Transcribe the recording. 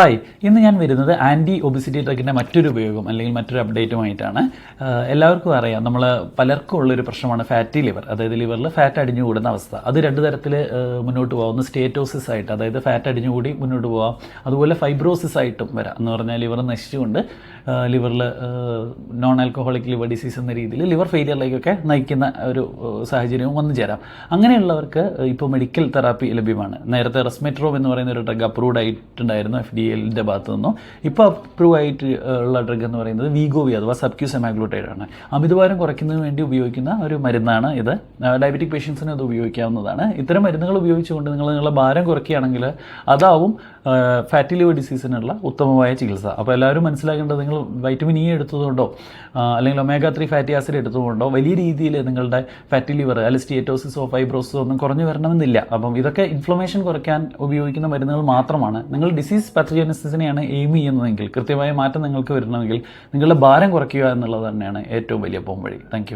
Hi ഇന്ന് ഞാൻ വരുന്നത് ആന്റി ഒബിസിറ്റി ഡ്രഗിന്റെ മറ്റൊരു ഉപയോഗം അല്ലെങ്കിൽ മറ്റൊരു അപ്ഡേറ്റുമായിട്ടാണ് എല്ലാവർക്കും അറിയാം നമ്മൾ പലർക്കും ഉള്ളൊരു പ്രശ്നമാണ് ഫാറ്റി ലിവർ അതായത് ലിവറിൽ ഫാറ്റ് അടിഞ്ഞു കൂടുന്ന അവസ്ഥ. അത് രണ്ട് തരത്തിൽ മുന്നോട്ട് പോകാം ഒന്ന് സ്റ്റേറ്റോസിസ് ആയിട്ട് അതായത് ഫാറ്റ് അടിഞ്ഞുകൂടി മുന്നോട്ട് പോകാം അതുപോലെ ഫൈബ്രോസിസ് ആയിട്ടും വരാം. എന്ന് പറഞ്ഞാൽ ലിവർ നശിച്ചുകൊണ്ട് ലിവറിൽ നോൺ ആൽക്കഹോളിക് ലിവർ ഡിസീസ് എന്ന രീതിയിൽ ലിവർ ഫെയിലിയറിലേക്കൊക്കെ നയിക്കുന്ന ഒരു സാഹചര്യവും വന്നു ചേരാം. അങ്ങനെയുള്ളവർക്ക് ഇപ്പോൾ മെഡിക്കൽ തെറാപ്പി ലഭ്യമാണ്. നേരത്തെ റെസ്മെട്രോം എന്ന് പറയുന്ന ഒരു ഡ്രഗ് അപ്രൂവ്ഡ് ആയിട്ടുണ്ടായിരുന്നു എഫ് ഡി എല്ലിന്റെ ഭാഗത്ത് നിന്നും. ഇപ്പോൾ അപ്രൂവ് ആയിട്ട് ഉള്ള ഡ്രഗ് എന്ന് പറയുന്നത് വീഗോവി അഥവാ സബ്ക്യൂ സെമാഗ്ലൂട്ടൈഡ് ആണ്. അമിതഭാരം കുറയ്ക്കുന്നതിന് വേണ്ടി ഉപയോഗിക്കുന്ന ഒരു മരുന്നാണ് ഇത്. ഡയബറ്റിക് പേഷ്യൻസിന് അത് ഉപയോഗിക്കാവുന്നതാണ്. ഇത്തരം മരുന്നുകൾ ഉപയോഗിച്ചുകൊണ്ട് നിങ്ങൾ നിങ്ങളുടെ ഭാരം കുറയ്ക്കുകയാണെങ്കിൽ അതാവും ഫാറ്റി ലിവർ ഡിസീസിനുള്ള ഉത്തമമായ ചികിത്സ. അപ്പോൾ എല്ലാവരും മനസ്സിലാക്കേണ്ടത് നിങ്ങൾ വൈറ്റമിൻ ഇ എടുത്തതുകൊണ്ടോ അല്ലെങ്കിൽ ഒമേഗ ത്രീ ഫാറ്റി ആസിഡ് എടുത്തതുകൊണ്ടോ വലിയ രീതിയിൽ നിങ്ങളുടെ ഫാറ്റി ലിവർ അല്ലെങ്കിൽ സ്റ്റേറ്റോസിസോ ഫൈബ്രോസിസോ ഒന്നും കുറഞ്ഞു വരണമെന്നില്ല. അപ്പം ഇതൊക്കെ ഇൻഫ്ലമേഷൻ കുറയ്ക്കാൻ ഉപയോഗിക്കുന്ന മരുന്നുകൾ മാത്രമാണ്. നിങ്ങൾ ഡിസീസ് പാത്തജനസിനെയാണ് എയിം ചെയ്യുന്നതെങ്കിൽ കൃത്യമായ മാറ്റം നിങ്ങൾക്ക് വരണമെങ്കിൽ നിങ്ങളുടെ ഭാരം കുറയ്ക്കുക എന്നുള്ളത് തന്നെയാണ് ഏറ്റവും വലിയ പോംവഴി. താങ്ക്